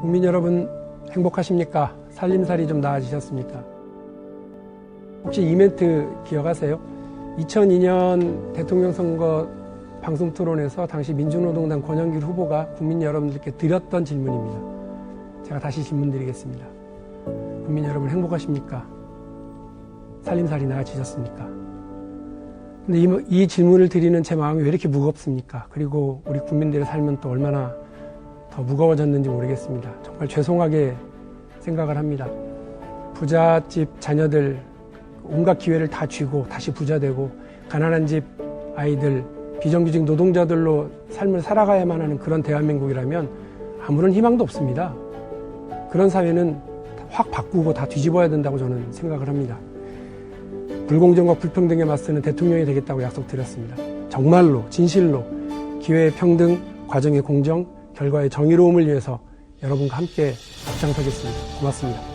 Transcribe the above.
국민 여러분 행복하십니까? 살림살이 좀 나아지셨습니까? 혹시 이 멘트 기억하세요? 2002년 대통령 선거 방송 토론에서 당시 민주노동당 권영길 후보가 국민 여러분들께 드렸던 질문입니다. 제가 다시 질문 드리겠습니다. 국민 여러분 행복하십니까? 살림살이 나아지셨습니까? 근데 이, 이 질문을 드리는 제 마음이 왜 이렇게 무겁습니까? 그리고 우리 국민들의 삶은 또 얼마나 더 무거워졌는지 모르겠습니다. 정말 죄송하게 생각을 합니다. 부잣집 자녀들 온갖 기회를 다 쥐고 다시 부자 되고 가난한 집 아이들 비정규직 노동자들로 삶을 살아가야만 하는 그런 대한민국이라면 아무런 희망도 없습니다. 그런 사회는 확 바꾸고 다 뒤집어야 된다고 저는 생각을 합니다. 불공정과 불평등에 맞서는 대통령이 되겠다고 약속드렸습니다. 정말로 진실로 기회의 평등, 과정의 공정, 결과의 정의로움을 위해서 여러분과 함께 앞장서겠습니다. 고맙습니다.